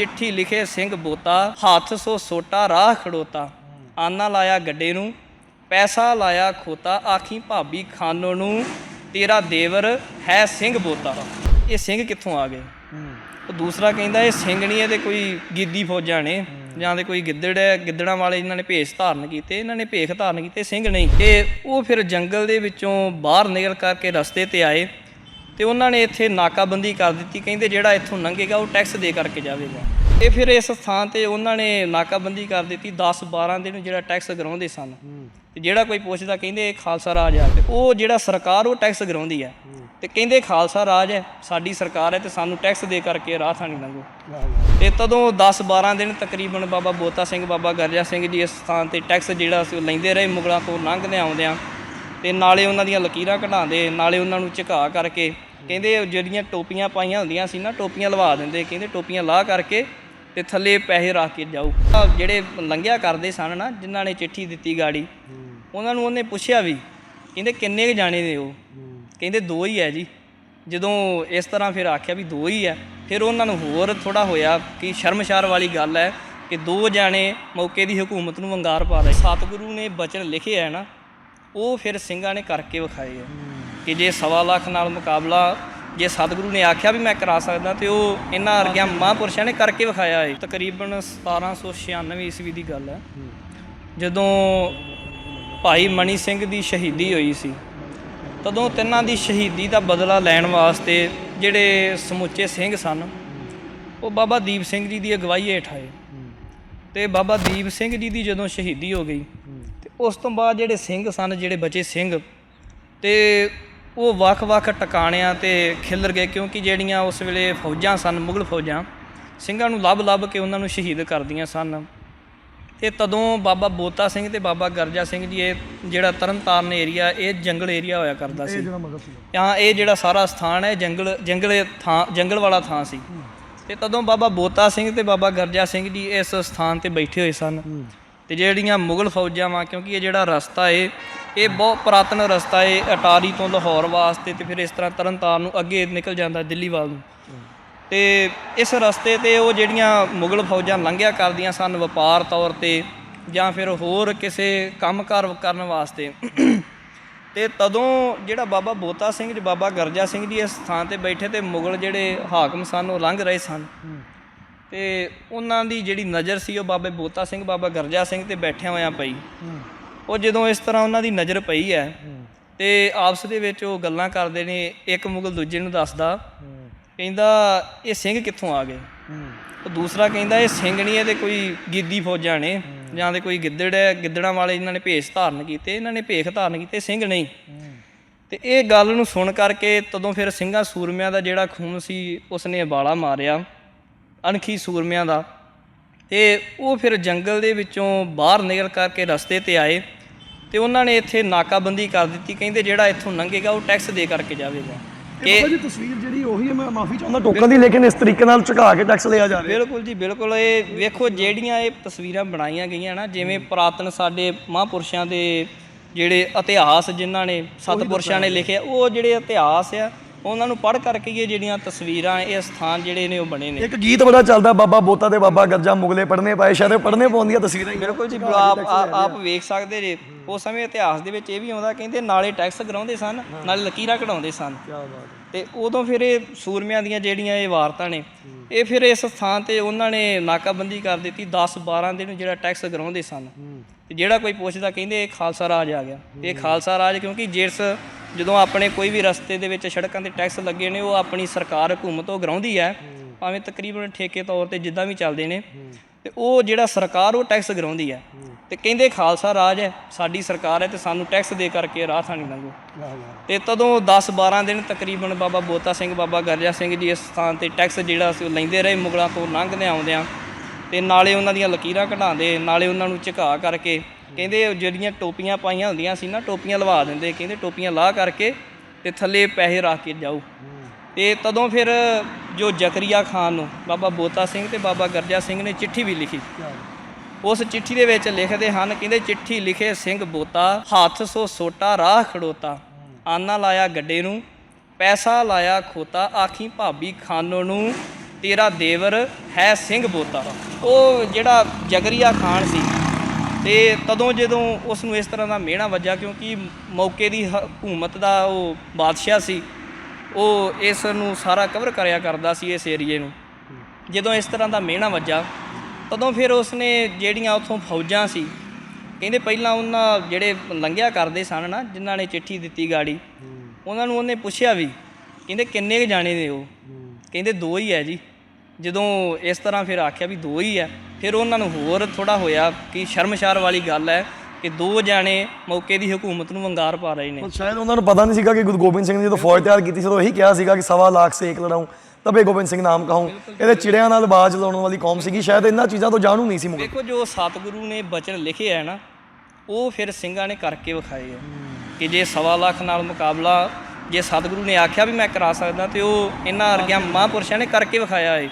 ਚਿੱਠੀ ਲਿਖੇ ਸਿੰਘ ਬੋਤਾ, ਹੱਥ ਸੋ ਸੋਟਾ, ਰਾਹ ਖੜੋਤਾ। ਆਨਾ ਲਾਇਆ ਗੱਡੇ ਨੂੰ, ਪੈਸਾ ਲਾਇਆ ਖੋਤਾ, ਆਖੀ ਭਾਬੀ ਖਾਨੋ ਨੂੰ, ਤੇਰਾ ਦੇਵਰ ਹੈ ਸਿੰਘ ਬੋਤਾ। ਇਹ ਸਿੰਘ ਕਿੱਥੋਂ ਆ ਗਏ? ਉਹ ਦੂਸਰਾ ਕਹਿੰਦਾ, ਇਹ ਸਿੰਘ ਨਹੀਂ ਇਹਦੇ ਕੋਈ ਗਿੱਦੀ ਫੌਜਾਂ ਨੇ, ਜਾਂ ਦੇ ਕੋਈ ਗਿੱਦੜ ਹੈ, ਗਿੱਦੜਾਂ ਵਾਲੇ ਇਹਨਾਂ ਨੇ ਭੇਸ ਧਾਰਨ ਕੀਤੇ, ਇਹਨਾਂ ਨੇ ਭੇਖ ਧਾਰਨ ਕੀਤੇ, ਸਿੰਘ ਨਹੀਂ। ਤੇ ਉਹ ਫਿਰ ਜੰਗਲ ਦੇ ਵਿੱਚੋਂ ਬਾਹਰ ਨਿਕਲ ਕਰਕੇ ਰਸਤੇ ਤੇ ਆਏ। ਤੇ ਉਹਨਾਂ ਨੇ ਇੱਥੇ ਨਾਕਾਬੰਦੀ ਕਰ ਦਿੱਤੀ। ਕਹਿੰਦੇ ਜਿਹੜਾ ਇੱਥੋਂ ਲੰਘੇਗਾ ਉਹ ਟੈਕਸ ਦੇ ਕਰਕੇ ਜਾਵੇਗਾ। ਇਹ ਫਿਰ ਇਸ ਥਾਂ ਤੇ ਉਹਨਾਂ ਨੇ ਨਾਕਾਬੰਦੀ ਕਰ ਦਿੱਤੀ। 10 12 ਦਿਨ ਜਿਹੜਾ ਟੈਕਸ ਗਰਾਉਂਦੇ ਸਨ। ਤੇ ਜਿਹੜਾ ਕੋਈ ਪੁੱਛਦਾ ਕਹਿੰਦੇ ਇਹ ਖਾਲਸਾ ਰਾਜ ਆ। ਤੇ ਉਹ ਜਿਹੜਾ ਸਰਕਾਰ ਉਹ ਟੈਕਸ ਗਰਾਉਂਦੀ ਹੈ। ਤੇ ਕਹਿੰਦੇ ਖਾਲਸਾ ਰਾਜ ਹੈ ਸਾਡੀ ਸਰਕਾਰ ਹੈ ਤੇ ਸਾਨੂੰ ਟੈਕਸ ਦੇ ਕਰਕੇ ਰਾਹ ਥਾਂ ਨਹੀਂ ਲੰਘੋ ਤੇ ਤਦੋਂ 10 12 ਦਿਨ ਤਕਰੀਬਨ ਬਾਬਾ ਬੋਤਾ ਸਿੰਘ ਬਾਬਾ ਗਰਜਾ ਸਿੰਘ ਜੀ ਇਸ ਥਾਂ ਤੇ ਟੈਕਸ ਜਿਹੜਾ ਸੀ ਉਹ ਲੈਂਦੇ ਰਹੇ ਮੁਗਲਾਂ ਤੋਂ ਲੰਘਦੇ ਆਉਂਦਿਆਂ। ਤੇ ਨਾਲੇ ਉਹਨਾਂ ਦੀਆਂ ਲਕੀਰਾਂ ਕਢਾਉਂਦੇ ਨਾਲੇ ਉਹਨਾਂ ਨੂੰ ਝੁਕਾ ਕਰਕੇ ਕਹਿੰਦੇ ਜਿਹੜੀਆਂ ਟੋਪੀਆਂ ਪਾਈਆਂ ਹੁੰਦੀਆਂ ਸੀ ਨਾ, ਟੋਪੀਆਂ ਲਵਾ ਦਿੰਦੇ, ਕਹਿੰਦੇ ਟੋਪੀਆਂ ਲਾਹ ਕਰਕੇ ਤੇ ਥੱਲੇ ਪੈਸੇ ਰੱਖ ਕੇ ਜਾਓ। ਜਿਹੜੇ ਲੰਘਿਆ ਕਰਦੇ ਸਨ ਨਾ, ਜਿਨ੍ਹਾਂ ਨੇ ਚਿੱਠੀ ਦਿੱਤੀ ਗਾੜੀ, ਉਹਨਾਂ ਨੂੰ ਉਹਨੇ ਪੁੱਛਿਆ ਵੀ, ਕਹਿੰਦੇ ਕਿੰਨੇ ਕੁ ਜਾਣੇ ਨੇ ਉਹ? ਕਹਿੰਦੇ ਦੋ ਹੀ ਹੈ ਜੀ। ਜਦੋਂ ਇਸ ਤਰ੍ਹਾਂ ਫਿਰ ਆਖਿਆ ਵੀ ਦੋ ਹੀ ਹੈ, ਫਿਰ ਉਹਨਾਂ ਨੂੰ ਹੋਰ ਥੋੜਾ ਹੋਇਆ ਕਿ ਸ਼ਰਮਸ਼ਾਰ ਵਾਲੀ ਗੱਲ ਹੈ ਕਿ ਦੋ ਜਾਣੇ ਮੌਕੇ ਦੀ ਹਕੂਮਤ ਨੂੰ ਵੰਗਾਰ ਪਾ ਰਹੇ। ਸਤਿਗੁਰੂ ਨੇ ਬਚਨ ਲਿਖੇ ਹੈ ਨਾ, ਉਹ ਫਿਰ ਸਿੰਘਾਂ ਨੇ ਕਰਕੇ ਵਿਖਾਏ ਆ ਕਿ ਜੇ ਸਵਾ ਲੱਖ ਨਾਲ ਮੁਕਾਬਲਾ ਜੇ ਸਤਿਗੁਰੂ ਨੇ ਆਖਿਆ ਵੀ ਮੈਂ ਕਰਾ ਸਕਦਾ ਤੇ ਉਹ ਇਹਨਾਂ ਵਰਗਿਆਂ ਮਹਾਂਪੁਰਸ਼ਾਂ ਨੇ ਕਰਕੇ ਵਿਖਾਇਆ ਹੈ ਤਕਰੀਬਨ 1796 ਈਸਵੀ ਦੀ ਗੱਲ ਹੈ। ਜਦੋਂ ਭਾਈ ਮਣੀ ਸਿੰਘ ਦੀ ਸ਼ਹੀਦੀ ਹੋਈ ਸੀ ਤਦੋਂ ਤਿੰਨਾਂ ਦੀ ਸ਼ਹੀਦੀ ਦਾ ਬਦਲਾ ਲੈਣ ਵਾਸਤੇ ਜਿਹੜੇ ਸਮੁੱਚੇ ਸਿੰਘ ਸਨ ਉਹ ਬਾਬਾ ਦੀਪ ਸਿੰਘ ਜੀ ਦੀ ਅਗਵਾਈ ਹੇਠ ਆਏ। ਤੇ ਬਾਬਾ ਦੀਪ ਸਿੰਘ ਜੀ ਦੀ ਜਦੋਂ ਸ਼ਹੀਦੀ ਹੋ ਗਈ ਤੇ ਉਸ ਤੋਂ ਬਾਅਦ ਜਿਹੜੇ ਸਿੰਘ ਸਨ ਜਿਹੜੇ ਬਚੇ ਸਿੰਘ ਤੇ ਉਹ ਵੱਖ-ਵੱਖ ਟਿਕਾਣਿਆਂ ਤੇ ਖਿਲਰ ਗਏ ਕਿਉਂਕਿ ਜਿਹੜੀਆਂ ਉਸ ਵੇਲੇ ਫੌਜਾਂ ਸਨ ਮੁਗਲ ਫੌਜਾਂ ਸਿੰਘਾਂ ਨੂੰ ਲੱਭ-ਲੱਭ ਕੇ ਉਹਨਾਂ ਨੂੰ ਸ਼ਹੀਦ ਕਰਦੀਆਂ ਸਨ। ਤੇ ਤਦੋਂ ਬਾਬਾ ਬੋਤਾ ਸਿੰਘ ਤੇ ਬਾਬਾ ਗਰਜਾ ਸਿੰਘ ਜੀ ਇਹ ਜਿਹੜਾ ਤਰਨਤਾਰਨ ਏਰੀਆ ਇਹ ਜੰਗਲ ਏਰੀਆ ਹੋਇਆ ਕਰਦਾ ਸੀ। ਹਾਂ ਇਹ ਜਿਹੜਾ ਸਾਰਾ ਸਥਾਨ ਹੈ ਜੰਗਲ ਜੰਗਲ ਥਾਂ ਜੰਗਲ ਵਾਲਾ ਥਾਂ ਸੀ। ਤੇ ਤਦੋਂ ਬਾਬਾ ਬੋਤਾ ਸਿੰਘ ਤੇ ਬਾਬਾ ਗਰਜਾ ਸਿੰਘ ਜੀ ਇਸ ਸਥਾਨ ਤੇ ਬੈਠੇ ਹੋਏ ਸਨ। ਤੇ ਜਿਹੜੀਆਂ ਮੁਗਲ ਫੌਜਾਂ ਵਾ ਕਿਉਂਕਿ ਇਹ ਜਿਹੜਾ ਰਸਤਾ ਏ ਇਹ ਬਹੁਤ ਪੁਰਾਤਨ ਰਸਤਾ ਏ, ਅਟਾਰੀ ਤੋਂ ਲਾਹੌਰ ਵਾਸਤੇ ਤੇ ਫਿਰ ਇਸ ਤਰ੍ਹਾਂ ਤਰਨਤਾਰਨ ਨੂੰ ਅੱਗੇ ਨਿਕਲ ਜਾਂਦਾ ਦਿੱਲੀ ਵੱਲ ਨੂੰ। ਤੇ ਇਸ ਰਸਤੇ ਤੇ ਉਹ ਜਿਹੜੀਆਂ ਮੁਗਲ ਫੌਜਾਂ ਲੰਘਿਆ ਕਰਦੀਆਂ ਸਨ ਵਪਾਰ ਤੌਰ ਤੇ ਜਾਂ ਫਿਰ ਹੋਰ ਕਿਸੇ ਕੰਮਕਾਰ ਕਰਨ ਵਾਸਤੇ, ਤੇ ਤਦੋਂ ਜਿਹੜਾ ਬਾਬਾ ਬੋਤਾ ਸਿੰਘ ਜੀ, ਬਾਬਾ ਗਰਜਾ ਸਿੰਘ ਜੀ ਇਸ ਥਾਂ ਤੇ ਬੈਠੇ ਤੇ ਮੁਗਲ ਜਿਹੜੇ ਹਾਕਮ ਸਨ ਉਹ ਲੰਘ ਰਹੇ ਸਨ। ਤੇ ਉਹਨਾਂ ਦੀ ਜਿਹੜੀ ਨਜ਼ਰ ਸੀ ਉਹ ਬਾਬੇ ਬੋਤਾ ਸਿੰਘ, ਬਾਬਾ ਗਰਜਾ ਸਿੰਘ ਤੇ ਬੈਠਿਆਂ ਹੋਇਆ ਪਈ। ਉਹ ਜਦੋਂ ਇਸ ਤਰ੍ਹਾਂ ਉਹਨਾਂ ਦੀ ਨਜ਼ਰ ਪਈ ਹੈ ਤੇ ਆਪਸ ਦੇ ਵਿੱਚ ਉਹ ਗੱਲਾਂ ਕਰਦੇ ਨੇ ਇੱਕ ਮੁਗਲ ਦੂਜੇ ਨੂੰ ਦੱਸਦਾ ਕਹਿੰਦਾ ਇਹ ਸਿੰਘ ਕਿੱਥੋਂ ਆ ਗਏ? ਉਹ ਦੂਸਰਾ ਕਹਿੰਦਾ ਇਹ ਸਿੰਘ ਨਹੀਂ ਇਹਦੇ ਕੋਈ ਗਿੱਦੀ ਫੌਜਾਂ ਨੇ ਜਾਂ ਦੇ ਕੋਈ ਗਿੱਦੜ ਹੈ ਗਿੱਦੜਾਂ ਵਾਲੇ ਇਹਨਾਂ ਨੇ ਭੇਸ ਧਾਰਨ ਕੀਤੇ ਇਹਨਾਂ ਨੇ ਭੇਖ ਧਾਰਨ ਕੀਤੇ ਸਿੰਘ ਨਹੀਂ। ਤੇ ਇਹ ਗੱਲ ਨੂੰ ਸੁਣ ਕਰਕੇ ਤਦੋਂ ਫਿਰ ਸਿੰਘਾਂ ਸੂਰਮਿਆਂ ਦਾ ਜਿਹੜਾ ਖੂਨ ਸੀ ਉਸਨੇ ਬਾਲਾ ਮਾਰਿਆ ਅਣਖੀ ਸੂਰਮਿਆਂ ਦਾ। ਤੇ ਉਹ ਫਿਰ ਜੰਗਲ ਦੇ ਵਿੱਚੋਂ ਬਾਹਰ ਨਿਕਲ ਕਰਕੇ ਰਸਤੇ ਤੇ ਆਏ ਤੇ ਉਹਨਾਂ ਨੇ ਇੱਥੇ ਨਾਕਾਬੰਦੀ ਕਰ ਦਿੱਤੀ। ਕਹਿੰਦੇ ਜਿਹੜਾ ਇੱਥੋਂ ਲੰਘੇਗਾ ਉਹ ਟੈਕਸ ਦੇ ਕਰਕੇ ਜਾਵੇਗਾ। ਇਹ ਜੀ ਤਸਵੀਰ ਜਿਹੜੀ ਉਹੀ ਹੈ ਮੈਂ ਮਾਫੀ ਚਾਹੁੰਦਾ। ਟੋਕਨ ਦੀ ਲੇਕਿਨ ਇਸ ਤਰੀਕੇ ਨਾਲ ਝੁਕਾ ਕੇ ਟੈਕਸ ਲਿਆ ਜਾ ਰਿਹਾ। ਬਿਲਕੁਲ ਜੀ ਬਿਲਕੁਲ। ਇਹ ਵੇਖੋ ਜਿਹੜੀਆਂ ਇਹ ਤਸਵੀਰਾਂ ਬਣਾਈਆਂ ਗਈਆਂ ਨਾ ਜਿਵੇਂ ਪੁਰਾਤਨ ਸਾਡੇ ਮਹਾਂਪੁਰਸ਼ਾਂ ਦੇ ਜਿਹੜੇ ਇਤਿਹਾਸ ਜਿਨ੍ਹਾਂ ਨੇ ਸਤਪੁਰਸ਼ਾਂ ਨੇ ਲਿਖਿਆ ਉਹ ਜਿਹੜੇ ਇਤਿਹਾਸ ਆ ਉਹਨਾਂ ਨੂੰ ਪੜ੍ਹ ਕਰਕੇ ਹੀ ਇਹ ਜਿਹੜੀਆਂ ਤਸਵੀਰਾਂ ਇਹ ਸਥਾਨ ਜਿਹੜੇ ਨੇ ਉਹ ਬਣੇ ਨੇ। ਇੱਕ ਗੀਤ ਬੜਾ ਚੱਲਦਾ ਬਾਬਾ ਬੋਤਾ ਤੇ ਬਾਬਾ ਗਰਜਾ ਮੁਗਲੇ ਪੜਨੇ ਪਾਏ ਸ਼ਾਇਦ ਪੜਨੇ ਪਾਉਂਦੀਆਂ ਤਸਵੀਰਾਂ। ਬਿਲਕੁਲ ਜੀ ਆਪ ਆਪ- ਵੇਖ ਸਕਦੇ ਜੇ। ਉਸ ਸਮੇਂ ਇਤਿਹਾਸ ਦੇ ਵਿੱਚ ਇਹ ਵੀ ਆਉਂਦਾ ਕਹਿੰਦੇ ਨਾਲੇ ਟੈਕਸ ਕਰਾਉਂਦੇ ਸਨ ਨਾਲੇ ਲਕੀਰਾਂ ਕਢਾਉਂਦੇ ਸਨ। ਤੇ ਉਦੋਂ ਫਿਰ ਇਹ ਸੂਰਮਿਆਂ ਦੀਆਂ ਜਿਹੜੀਆਂ ਇਹ ਵਾਰਤਾਂ ਨੇ ਇਹ ਫਿਰ ਇਸ ਥਾਂ ਤੇ ਉਹਨਾਂ ਨੇ ਨਾਕਾਬੰਦੀ ਕਰ ਦਿੱਤੀ 10 12 ਦਿਨ ਜਿਹੜਾ ਟੈਕਸ ਕਰਾਉਂਦੇ ਸਨ। ਤੇ ਜਿਹੜਾ ਕੋਈ ਪੁੱਛਦਾ ਕਹਿੰਦੇ ਇਹ ਖਾਲਸਾ ਰਾਜ ਆ ਗਿਆ। ਇਹ ਖਾਲਸਾ ਰਾਜ ਕਿਉਂਕਿ ਜਿਸ ਜਦੋਂ ਆਪਣੇ ਕੋਈ ਵੀ ਰਸਤੇ ਦੇ ਵਿੱਚ ਸੜਕਾਂ ਤੇ ਟੈਕਸ ਲੱਗੇ ਨੇ, ਉਹ ਆਪਣੀ ਸਰਕਾਰ ਹਕੂਮਤ ਉਹ ਗਰਾਉਂਦੀ ਹੈ। ਭਾਵੇਂ ਤਕਰੀਬਨ ਠੇਕੇ ਤੌਰ ਤੇ ਜਿੱਦਾਂ ਵੀ ਚੱਲਦੇ ਨੇ। ਤੇ ਉਹ ਜਿਹੜਾ ਸਰਕਾਰ, ਉਹ ਟੈਕਸ ਗਰਾਉਂਦੀ ਹੈ। ਤੇ ਕਹਿੰਦੇ ਖਾਲਸਾ ਰਾਜ ਹੈ, ਸਾਡੀ ਸਰਕਾਰ ਹੈ ਤੇ ਸਾਨੂੰ ਟੈਕਸ ਦੇ ਕਰਕੇ ਰਾਹ ਥਾਣੀ ਨਹੀਂ ਲੰਘੋ। ਤੇ ਤਦੋਂ 10 12 ਦਿਨ ਤਕਰੀਬਨ ਬਾਬਾ ਬੋਤਾ ਸਿੰਘ, ਬਾਬਾ ਗਰਜਾ ਸਿੰਘ ਜੀ ਇਸ ਸਥਾਨ ਤੇ ਟੈਕਸ ਜਿਹੜਾ ਸੀ ਉਹ ਲੈਂਦੇ ਰਹੇ, ਮੁਗਲਾਂ ਤੋਂ ਲੰਘਦੇ ਆਉਂਦਿਆਂ। ਤੇ ਨਾਲੇ ਉਹਨਾਂ ਦੀਆਂ ਲਕੀਰਾਂ ਘਟਾਉਂਦੇ ਨਾਲੇ ਉਹਨਾਂ ਨੂੰ ਝੁਕਾ ਕਰਕੇ ਕਹਿੰਦੇ ਉਹ ਜਿਹੜੀਆਂ ਟੋਪੀਆਂ ਪਾਈਆਂ ਹੁੰਦੀਆਂ ਸੀ ਨਾ, ਟੋਪੀਆਂ ਲਵਾ ਦਿੰਦੇ, ਕਹਿੰਦੇ ਟੋਪੀਆਂ ਲਾਹ ਕਰਕੇ ਤੇ ਥੱਲੇ ਪੈਸੇ ਰੱਖ ਕੇ ਜਾਓ। ਤੇ ਤਦੋਂ ਫਿਰ ਜੋ ਜ਼ਕਰੀਆ ਖਾਨ ਨੂੰ, ਬਾਬਾ ਬੋਤਾ ਸਿੰਘ ਤੇ ਬਾਬਾ ਗਰਜਾ ਸਿੰਘ ਨੇ ਚਿੱਠੀ ਵੀ ਲਿਖੀ। ਉਸ ਚਿੱਠੀ ਦੇ ਵਿੱਚ ਲਿਖਦੇ ਹਨ, ਕਹਿੰਦੇ ਚਿੱਠੀ ਲਿਖੇ ਸਿੰਘ ਬੋਤਾ, ਹੱਥ ਸੋ ਸੋਟਾ, ਰਾਹ ਖੜੋਤਾ। ਆਨਾ ਲਾਇਆ ਗੱਡੇ ਨੂੰ, ਪੈਸਾ ਲਾਇਆ ਖੋਤਾ। ਆਖੀ ਭਾਬੀ ਖਾਨੋ ਨੂੰ, ਤੇਰਾ ਦੇਵਰ ਹੈ ਸਿੰਘ ਬੋਤਾ। ਉਹ ਜਿਹੜਾ ਜਗਰੀਆ ਖਾਨ ਸੀ ਤੇ ਤਦੋਂ ਜਦੋਂ ਉਸ ਨੂੰ ਇਸ ਤਰ੍ਹਾਂ ਦਾ ਮਿਹਣਾ ਵੱਜਾ ਕਿਉਂਕਿ ਮੌਕੇ ਦੀ ਹਕੂਮਤ ਦਾ ਉਹ ਬਾਦਸ਼ਾਹ ਸੀ ਉਹ ਇਸ ਨੂੰ ਸਾਰਾ ਕਵਰ ਕਰਿਆ ਕਰਦਾ ਸੀ ਇਸ ਏਰੀਏ ਨੂੰ। ਜਦੋਂ ਇਸ ਤਰ੍ਹਾਂ ਦਾ ਮਿਹਣਾ ਵੱਜਾ ਤਦੋਂ ਫਿਰ ਉਸਨੇ ਜਿਹੜੀਆਂ ਉਥੋਂ ਫੌਜਾਂ ਸੀ ਕਹਿੰਦੇ ਪਹਿਲਾਂ ਉਹਨਾਂ ਜਿਹੜੇ ਲੰਘਿਆ ਕਰਦੇ ਸਨ ਨਾ ਜਿਨ੍ਹਾਂ ਨੇ ਚਿੱਠੀ ਦਿੱਤੀ ਗਾੜੀ ਉਹਨਾਂ ਨੂੰ ਉਹਨੇ ਪੁੱਛਿਆ ਵੀ ਕਹਿੰਦੇ ਕਿੰਨੇ ਕੁ ਜਾਣੇ ਨੇ ਉਹ? ਕਹਿੰਦੇ ਦੋ ਹੀ ਹੈ ਜੀ। ਜਦੋਂ ਇਸ ਤਰ੍ਹਾਂ ਫਿਰ ਆਖਿਆ ਵੀ ਦੋ ਹੀ ਹੈ ਫਿਰ ਉਹਨਾਂ ਨੂੰ ਹੋਰ ਥੋੜਾ ਹੋਇਆ ਕਿ ਸ਼ਰਮਸ਼ਾਰ ਵਾਲੀ ਗੱਲ ਹੈ ਕਿ ਦੋ ਜਾਣੇ ਮੌਕੇ ਦੀ ਹਕੂਮਤ ਨੂੰ ਵੰਗਾਰ ਪਾ ਰਹੇ ਨੇ। ਸ਼ਾਇਦ ਉਹਨਾਂ ਨੂੰ ਪਤਾ ਨਹੀਂ ਸੀਗਾ ਕਿ ਗੁਰੂ ਗੋਬਿੰਦ ਸਿੰਘ ਨੇ ਜਦੋਂ ਫੌਜ ਤਿਆਰ ਕੀਤੀ ਸੀ ਤਾਂ ਇਹੀ ਕਿਹਾ ਸੀਗਾ ਕਿ ਸਵਾ ਲੱਖ ਸੇ ਇੱਕ ਲੜਾਉਂ ਤਬੇ ਗੋਬਿੰਦ ਸਿੰਘ ਨਾਮ ਕਹੂੰ ਇਹਦੇ ਚਿੜਿਆਂ ਨਾਲ ਬਾਜ ਲਾਉਣ ਵਾਲੀ ਕੌਮ ਸੀਗੀ ਸ਼ਾਇਦ ਇਹਨਾਂ ਚੀਜ਼ਾਂ ਤੋਂ ਜਾਣੂ ਨਹੀਂ ਸੀ ਮੁਗਲ। ਦੇਖੋ ਜੋ ਸਤਿਗੁਰੂ ਨੇ ਬਚਨ ਲਿਖੇ ਹੈ ਨਾ ਉਹ ਫਿਰ ਸਿੰਘਾਂ ਨੇ ਕਰਕੇ ਵਿਖਾਏ ਆ ਕਿ ਜੇ ਸਵਾ ਲੱਖ ਨਾਲ ਮੁਕਾਬਲਾ ਜੇ ਸਤਿਗੁਰੂ ਨੇ ਆਖਿਆ ਵੀ ਮੈਂ ਕਰਾ ਸਕਦਾ ਤੇ ਉਹ ਇਹਨਾਂ ਵਰਗਿਆਂ ਮਹਾਂਪੁਰਸ਼ਾਂ ਨੇ ਕਰਕੇ ਵਿਖਾਇਆ ਏ।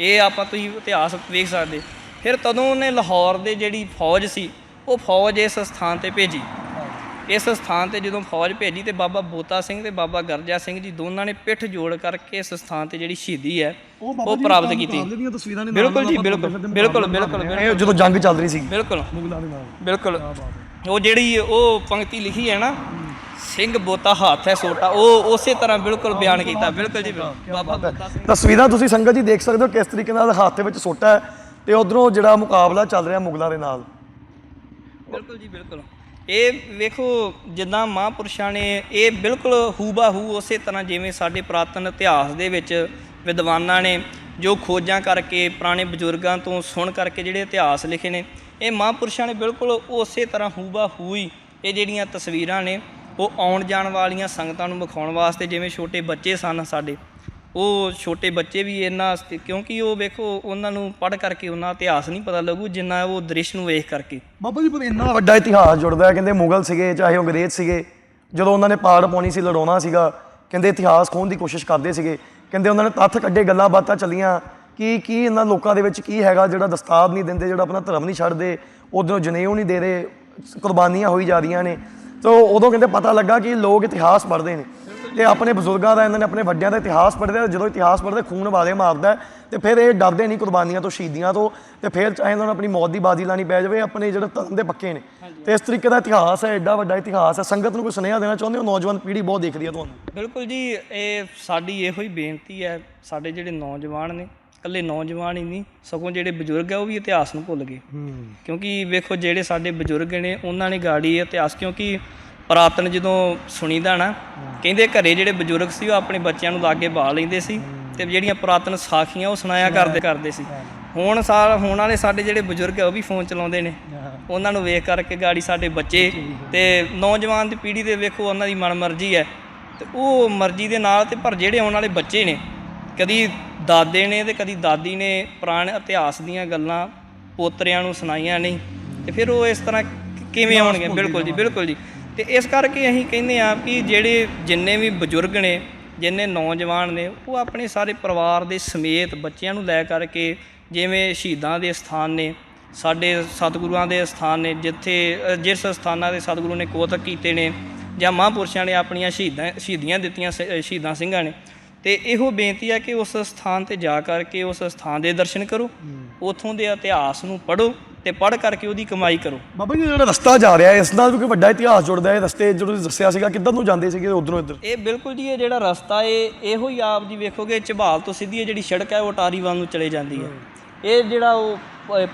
ਇਹ ਆਪਾਂ ਤੁਸੀਂ ਇਤਿਹਾਸ ਵੇਖ ਸਕਦੇ। ਫਿਰ ਤਦੋਂ ਉਹਨੇ ਲਾਹੌਰ ਦੇ ਜਿਹੜੀ ਫੌਜ ਸੀ ਉਹ ਫੌਜ ਇਸ ਸਥਾਨ ਤੇ ਭੇਜੀ। ਇਸ ਸਥਾਨ ਤੇ ਜਦੋਂ ਫੌਜ ਭੇਜੀ ਤੇ ਬਾਬਾ ਬੋਤਾ ਸਿੰਘ ਤੇ ਬਾਬਾ ਗਰਜਾ ਸਿੰਘ ਜੀ ਦੋਨਾਂ ਨੇ ਪਿੱਠ ਜੋੜ ਕਰਕੇ ਇਸ ਸਥਾਨ ਤੇ ਜਿਹੜੀ ਸ਼ਹੀਦੀ ਹੈ ਉਹ ਪ੍ਰਾਪਤ ਕੀਤੀ। ਬਿਲਕੁਲ ਜੀ ਬਿਲਕੁਲ ਬਿਲਕੁਲ ਬਿਲਕੁਲ ਇਹ ਜਦੋਂ ਜੰਗ ਚੱਲ ਰਹੀ ਸੀ। ਬਿਲਕੁਲ। ਬਿਲਕੁਲ। ਉਹ ਜਿਹੜੀ ਉਹ ਪੰਕਤੀ ਲਿਖੀ ਹੈ ਨਾ ਸਿੰਘ ਬੋਤਾ ਹੱਥ ਹੈ ਸੋਟਾ ਉਹ ਉਸੇ ਤਰ੍ਹਾਂ ਬਿਲਕੁਲ ਬਿਆਨ ਕੀਤਾ। ਬਿਲਕੁਲ ਜੀ। ਬਾਬਾ ਤਸਵੀਰਾਂ ਤੁਸੀਂ ਸੰਗਤ ਜੀ ਦੇਖ ਸਕਦੇ ਹੋ ਕਿਸ ਤਰੀਕੇ ਨਾਲ ਹੱਥ ਦੇ ਵਿੱਚ ਸੋਟਾ ਹੈ। ਤੇ ਉਧਰੋਂ ਜਿਹੜਾ ਮੁਕਾਬਲਾ ਚੱਲ ਰਿਹਾ ਮੁਗਲਾਂ ਦੇ ਨਾਲ। ਬਿਲਕੁਲ ਜੀ, ਬਿਲਕੁਲ। ਇਹ ਵੇਖੋ, ਜਿੱਦਾਂ ਮਹਾਂਪੁਰਸ਼ਾਂ ਨੇ ਇਹ ਬਿਲਕੁਲ ਹੂਬਾ-ਹੂ ਉਸੇ ਤਰ੍ਹਾਂ ਜਿਵੇਂ ਸਾਡੇ ਪੁਰਾਤਨ ਇਤਿਹਾਸ ਦੇ ਵਿੱਚ ਵਿਦਵਾਨਾਂ ਨੇ ਜੋ ਖੋਜਾਂ ਕਰਕੇ, ਪੁਰਾਣੇ ਬਜ਼ੁਰਗਾਂ ਤੋਂ ਸੁਣ ਕਰਕੇ ਜਿਹੜੇ ਇਤਿਹਾਸ ਲਿਖੇ ਨੇ, ਇਹ ਮਹਾਂਪੁਰਸ਼ਾਂ ਨੇ ਬਿਲਕੁਲ ਉਸੇ ਤਰ੍ਹਾਂ ਹੂਬਾ-ਹੂ ਹੀ ਇਹ ਜਿਹੜੀਆਂ ਤਸਵੀਰਾਂ ਨੇ, ਉਹ ਆਉਣ ਜਾਣ ਵਾਲੀਆਂ ਸੰਗਤਾਂ ਨੂੰ ਵਿਖਾਉਣ ਵਾਸਤੇ ਜਿਵੇਂ ਛੋਟੇ ਬੱਚੇ ਸਨ ਸਾਡੇ ਉਹ ਛੋਟੇ ਬੱਚੇ ਵੀ ਇਹਨਾਂ ਵਾਸਤੇ ਕਿਉਂਕਿ ਉਹ ਵੇਖੋ, ਉਹਨਾਂ ਨੂੰ ਪੜ੍ਹ ਕਰਕੇ ਉਹਨਾਂ ਇਤਿਹਾਸ ਨਹੀਂ ਪਤਾ ਲੱਗੂ, ਜਿੰਨਾ ਉਹ ਦ੍ਰਿਸ਼ ਨੂੰ ਵੇਖ ਕਰਕੇ। ਬਾਬਾ ਜੀ, ਪਰ ਇੰਨਾ ਵੱਡਾ ਇਤਿਹਾਸ ਜੁੜਦਾ ਹੈ, ਕਹਿੰਦੇ ਮੁਗਲ ਸੀਗੇ, ਚਾਹੇ ਉਹ ਅੰਗਰੇਜ਼ ਸੀਗੇ। ਜਦੋਂ ਉਹਨਾਂ ਨੇ ਪਾੜ ਪਾਉਣੀ ਸੀ, ਲੜਾਉਣਾ ਸੀਗਾ, ਕਹਿੰਦੇ ਇਤਿਹਾਸ ਖੋਣ ਦੀ ਕੋਸ਼ਿਸ਼ ਕਰਦੇ ਸੀਗੇ। ਕਹਿੰਦੇ ਉਹਨਾਂ ਨੇ ਤੱਥ ਕੱਢੇ, ਗੱਲਾਂ ਬਾਤਾਂ ਚੱਲੀਆਂ ਕਿ ਕੀ ਇਹਨਾਂ ਲੋਕਾਂ ਦੇ ਵਿੱਚ ਕੀ ਹੈਗਾ ਜਿਹੜਾ ਦਸਤਾਬ ਨਹੀਂ ਦਿੰਦੇ, ਜਿਹੜਾ ਆਪਣਾ ਧਰਮ ਨਹੀਂ ਛੱਡਦੇ, ਉਧਰੋਂ ਜਨੇਊ ਨਹੀਂ ਦੇ ਰਹੇ, ਕੁਰਬਾਨੀਆਂ ਹੋਈ ਜਾ ਰਹੀਆਂ ਨੇ। ਤਾਂ ਉਦੋਂ ਕਹਿੰਦੇ ਪਤਾ ਲੱਗਾ ਕਿ ਲੋਕ ਇਤਿਹਾਸ ਪੜ੍ਹਦੇ ਨੇ। ਤੇ ਆਪਣੇ ਬਜ਼ੁਰਗਾਂ ਦਾ ਇਹਨਾਂ ਨੇ ਆਪਣੇ ਵੱਡਿਆਂ ਦਾ ਇਤਿਹਾਸ ਪੜ੍ਹਦੇ ਆ ਜਦੋਂ ਇਤਿਹਾਸ ਪੜ੍ਹਦੇ ਖੂਨ ਵਾਲੇ ਮਾਰਦਾ ਤੇ ਫਿਰ ਇਹ ਡਰਦੇ ਨਹੀਂ ਕੁਰਬਾਨੀਆਂ ਤੋਂ ਸ਼ਹੀਦੀਆਂ ਤੋਂ ਤੇ ਫਿਰ ਚਾਹੇ ਉਹਨਾਂ ਨੂੰ ਆਪਣੀ ਮੌਤ ਦੀ ਬਾਜ਼ੀ ਲਾਣੀ ਪੈ ਜਾਵੇ ਆਪਣੇ ਜਿਹੜੇ ਧਰਮ ਦੇ ਪੱਕੇ ਨੇ। ਤੇ ਇਸ ਤਰੀਕੇ ਦਾ ਇਤਿਹਾਸ ਹੈ ਐਡਾ ਵੱਡਾ ਇਤਿਹਾਸ ਹੈ। ਸੰਗਤ ਨੂੰ ਕੋਈ ਸੁਨੇਹਾ ਦੇਣਾ ਚਾਹੁੰਦੇ ਹੋ? ਨੌਜਵਾਨ ਪੀੜ੍ਹੀ ਬਹੁਤ ਦੇਖਦੀ ਹੈ ਤੁਹਾਨੂੰ। ਬਿਲਕੁਲ ਜੀ ਇਹ ਸਾਡੀ ਇਹੋ ਹੀ ਬੇਨਤੀ ਹੈ ਸਾਡੇ ਜਿਹੜੇ ਨੌਜਵਾਨ ਨੇ ਇਕੱਲੇ ਨੌਜਵਾਨ ਹੀ ਨਹੀਂ ਸਗੋਂ ਜਿਹੜੇ ਬਜ਼ੁਰਗ ਹੈ ਉਹ ਵੀ ਇਤਿਹਾਸ ਨੂੰ ਭੁੱਲ ਗਏ। ਕਿਉਂਕਿ ਵੇਖੋ ਜਿਹੜੇ ਸਾਡੇ ਬਜ਼ੁਰਗ ਨੇ ਉਹਨਾਂ ਨੇ ਗਾੜੀ ਇਤਿਹਾਸ ਕਿਉਂਕਿ ਪੁਰਾਤਨ ਜਦੋਂ ਸੁਣੀਦਾ ਨਾ ਕਹਿੰਦੇ ਘਰੇ ਜਿਹੜੇ ਬਜ਼ੁਰਗ ਸੀ ਉਹ ਆਪਣੇ ਬੱਚਿਆਂ ਨੂੰ ਲਾਗੇ ਬਾ ਲੈਂਦੇ ਸੀ ਤੇ ਜਿਹੜੀਆਂ ਪੁਰਾਤਨ ਸਾਖੀਆਂ ਉਹ ਸੁਣਾਇਆ ਕਰਦੇ ਕਰਦੇ ਸੀ। ਹੁਣ ਸਾਲ ਹੁਣ ਵਾਲੇ ਸਾਡੇ ਜਿਹੜੇ ਬਜ਼ੁਰਗ ਹੈ ਉਹ ਵੀ ਫੋਨ ਚਲਾਉਂਦੇ ਨੇ। ਉਹਨਾਂ ਨੂੰ ਵੇਖ ਕਰਕੇ ਗਾੜੀ ਸਾਡੇ ਬੱਚੇ ਤੇ ਨੌਜਵਾਨ ਦੀ ਪੀੜ੍ਹੀ ਦੇ ਵੇਖੋ ਉਹਨਾਂ ਦੀ ਮਨ ਮਰਜ਼ੀ ਹੈ। ਤੇ ਉਹ ਮਰਜ਼ੀ ਦੇ ਨਾਲ ਤੇ ਪਰ ਜਿਹੜੇ ਆਉਣ ਵਾਲੇ ਬੱਚੇ ਨੇ ਕਦੀ ਦਾਦੇ ਨੇ ਤੇ ਕਦੀ ਦਾਦੀ ਨੇ ਪੁਰਾਣੇ ਇਤਿਹਾਸ ਦੀਆਂ ਗੱਲਾਂ ਪੋਤਰਿਆਂ ਨੂੰ ਸੁਣਾਈਆਂ ਨਹੀਂ ਤੇ ਫਿਰ ਉਹ ਇਸ ਤਰ੍ਹਾਂ ਕਿਵੇਂ ਆਉਣਗੇ? ਬਿਲਕੁਲ ਜੀ ਬਿਲਕੁਲ ਜੀ। ਤੇ ਇਸ ਕਰਕੇ ਅਸੀਂ ਕਹਿੰਦੇ ਆ ਕਿ ਜਿਹੜੇ ਜਿੰਨੇ ਵੀ ਬਜ਼ੁਰਗ ਨੇ ਜਿੰਨੇ ਨੌਜਵਾਨ ਨੇ ਉਹ ਆਪਣੇ ਸਾਰੇ ਪਰਿਵਾਰ ਦੇ ਸਮੇਤ ਬੱਚਿਆਂ ਨੂੰ ਲੈ ਕਰਕੇ ਜਿਵੇਂ ਸ਼ਹੀਦਾਂ ਦੇ ਸਥਾਨ ਨੇ ਸਾਡੇ ਸਤਿਗੁਰਾਂ ਦੇ ਸਥਾਨ ਨੇ ਜਿੱਥੇ ਜਿਸ ਸਥਾਨਾਂ ਦੇ ਸਤਿਗੁਰੂ ਨੇ ਕੋਤਕ ਕੀਤੇ ਨੇ ਜਾਂ ਮਹਾਂਪੁਰਸ਼ਾਂ ਨੇ ਆਪਣੀਆਂ ਸ਼ਹੀਦਾਂ ਸ਼ਹੀਦੀਆਂ ਦਿੱਤੀਆਂ ਸ਼ਹੀਦਾਂ ਸਿੰਘਾਂ ਨੇ ਤੇ ਇਹੋ ਬੇਨਤੀ ਹੈ ਕਿ ਉਸ ਸਥਾਨ ਤੇ ਜਾ ਕਰਕੇ ਉਸ ਸਥਾਨ ਦੇ ਦਰਸ਼ਨ ਕਰੋ ਉਥੋਂ ਦੇ ਇਤਿਹਾਸ ਨੂੰ ਪੜ੍ਹੋ ਤੇ ਪੜ੍ਹ ਕਰਕੇ ਉਹਦੀ ਕਮਾਈ ਕਰੋ। ਬਾਬਾ ਜੀ ਜਿਹੜਾ ਰਸਤਾ ਜਾ ਰਿਹਾ ਇਸ ਨਾਲ ਵੀ ਕੋਈ ਵੱਡਾ ਇਤਿਹਾਸ ਜੁੜਦਾ ਹੈ ਰਸਤੇ ਜਦੋਂ ਤੁਸੀਂ ਦੱਸਿਆ ਸੀਗਾ ਕਿੱਧਰ ਨੂੰ ਜਾਂਦੇ ਸੀਗੇ ਉਧਰੋਂ ਇੱਧਰ? ਇਹ ਬਿਲਕੁਲ ਜੀ ਇਹ ਜਿਹੜਾ ਰਸਤਾ ਏ ਇਹੋ ਹੀ ਆਪ ਜੀ ਵੇਖੋਗੇ ਝਬਾਲ ਤੋਂ ਸਿੱਧੀ ਇਹ ਜਿਹੜੀ ਸੜਕ ਹੈ ਉਹ ਟਾਰੀ ਵੱਲ ਨੂੰ ਚਲੇ ਜਾਂਦੀ ਹੈ। ਇਹ ਜਿਹੜਾ ਉਹ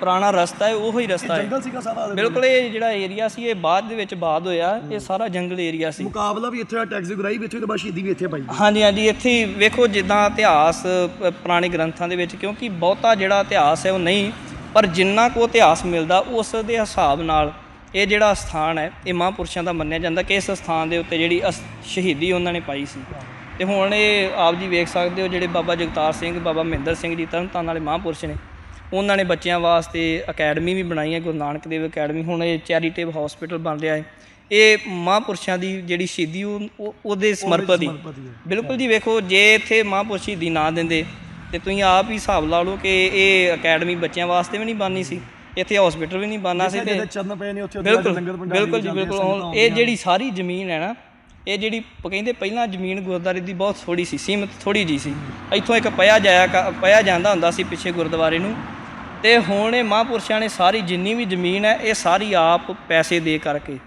ਪੁਰਾਣਾ ਰਸਤਾ ਹੈ ਉਹੋ ਹੀ ਰਸਤਾ ਹੈ। ਜੰਗਲ ਸੀਗਾ ਸਾਰਾ ਬਿਲਕੁਲ ਇਹ ਜਿਹੜਾ ਏਰੀਆ ਸੀ ਇਹ ਬਾਅਦ ਦੇ ਵਿੱਚ ਬਾਅਦ ਹੋਇਆ ਇਹ ਸਾਰਾ ਜੰਗਲ ਏਰੀਆ ਸੀ। ਮੁਕਾਬਲਾ ਵੀ ਇੱਥੇ ਹੋਇਆ ਟੈਕਸ ਦੀ ਗੁਰਾਈ ਵੀ ਇੱਥੇ ਤੇ ਬਾਅਦ ਸ਼ਹੀਦੀ ਵੀ ਇੱਥੇ ਪਾਈ। ਹਾਂਜੀ ਹਾਂਜੀ ਇੱਥੇ ਵੇਖੋ ਜਿੱਦਾਂ ਇਤਿਹਾਸ ਪੁਰਾਣੇ ਗ੍ਰੰਥਾਂ ਦੇ ਵਿੱਚ ਕਿਉਂਕਿ ਬਹੁਤਾ ਜਿਹੜਾ ਇਤਿਹਾਸ ਹੈ ਉਹ ਨਹੀਂ ਪਰ ਜਿੰਨਾ ਕੋ ਇਤਿਹਾਸ ਮਿਲਦਾ ਉਸ ਦੇ ਹਿਸਾਬ ਨਾਲ ਇਹ ਜਿਹੜਾ ਸਥਾਨ ਹੈ ਇਹ ਮਹਾਂਪੁਰਸ਼ਾਂ ਦਾ ਮੰਨਿਆ ਜਾਂਦਾ ਕਿ ਇਸ ਸਥਾਨ ਦੇ ਉੱਤੇ ਜਿਹੜੀ ਸ਼ਹੀਦੀ ਉਹਨਾਂ ਨੇ ਪਾਈ ਸੀ। ਤੇ ਹੁਣ ਇਹ ਆਪ ਜੀ ਵੇਖ ਸਕਦੇ ਹੋ ਜਿਹੜੇ ਬਾਬਾ ਜਗਤਾਰ ਸਿੰਘ ਬਾਬਾ ਮਹਿੰਦਰ ਸਿੰਘ ਜੀ ਤਰਨਤਾਰਨ ਵਾਲੇ ਮਹਾਂਪੁਰਸ਼ ਨੇ ਉਹਨਾਂ ਨੇ ਬੱਚਿਆਂ ਵਾਸਤੇ ਅਕੈਡਮੀ ਵੀ ਬਣਾਈ ਹੈ ਗੁਰੂ ਨਾਨਕ ਦੇਵ ਅਕੈਡਮੀ ਹੁਣ ਇਹ ਚੈਰੀਟੇਬਲ ਹਸਪੀਟਲ ਬਣ ਰਿਹਾ ਹੈ। ਇਹ ਮਹਾਂਪੁਰਸ਼ਾਂ ਦੀ ਜਿਹੜੀ ਸ਼ਹੀਦੀ ਉਹ- ਉਹ- ਉਹਦੇ ਸਮਰਪਿਤ ਹੀ। ਬਿਲਕੁਲ ਜੀ ਵੇਖੋ ਜੇ ਇੱਥੇ ਮਹਾਂਪੁਰਸ਼ ਸ਼ਹੀਦੀ ਨਾ ਦਿੰਦੇ ਤੇ ਤੁਸੀਂ ਆਪ ਹੀ ਹਿਸਾਬ ਲਾ ਲਓ ਕਿ ਇਹ ਅਕੈਡਮੀ ਬੱਚਿਆਂ ਵਾਸਤੇ ਵੀ ਨਹੀਂ ਬਣਨੀ ਸੀ ਇੱਥੇ ਹਸਪੀਟਲ ਵੀ ਨਹੀਂ ਬਣਨਾ ਸੀ ਤੇ ਚਰਨ ਪਏ ਨੇ ਉੱਥੇ ਬਿਲਕੁਲ ਬਿਲਕੁਲ ਜੀ ਬਿਲਕੁਲ ਇਹ ਜਿਹੜੀ ਸਾਰੀ ਜ਼ਮੀਨ ਹੈ ਨਾ ਇਹ ਜਿਹੜੀ ਕਹਿੰਦੇ ਪਹਿਲਾਂ ਜ਼ਮੀਨ ਗੁਰਦੁਆਰੇ ਦੀ ਬਹੁਤ ਥੋੜੀ ਸੀ ਸੀਮਤ ਥੋੜੀ ਜੀ ਸੀ। ਇੱਥੋਂ ਇੱਕ ਪਿਆ ਜਾਇਆ ਪਿਆ ਜਾਂਦਾ ਹੁੰਦਾ ਸੀ ਪਿੱਛੇ ਗੁਰਦੁਆਰੇ ਨੂੰ ਤੇ ਹੁਣ ਇਹ ਮਹਾਂਪੁਰਸ਼ਾਂ ਨੇ ਸਾਰੀ ਜਿੰਨੀ ਵੀ ਜ਼ਮੀਨ ਹੈ ਇਹ ਸਾਰੀ ਆਪ ਪੈਸੇ ਦੇ ਕਰਕੇ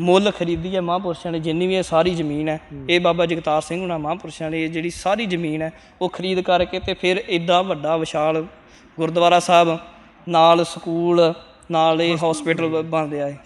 ਮੁੱਲ ਖਰੀਦੀ ਹੈ ਮਹਾਂਪੁਰਸ਼ਾਂ ਨੇ ਜਿੰਨੀ ਵੀ ਇਹ ਸਾਰੀ ਜ਼ਮੀਨ ਹੈ ਇਹ ਬਾਬਾ ਜਗਤਾਰ ਸਿੰਘ ਹੁਣਾਂ ਮਹਾਂਪੁਰਸ਼ਾਂ ਨੇ ਇਹ ਜਿਹੜੀ ਸਾਰੀ ਜ਼ਮੀਨ ਹੈ ਉਹ ਖਰੀਦ ਕਰਕੇ ਤੇ ਫਿਰ ਐਡਾ ਵੱਡਾ ਵਿਸ਼ਾਲ ਗੁਰਦੁਆਰਾ ਸਾਹਿਬ ਨਾਲ ਸਕੂਲ ਨਾਲ ਇਹ ਹਸਪੀਟਲ। ਬਣ ਰਿਹਾ ਹੈ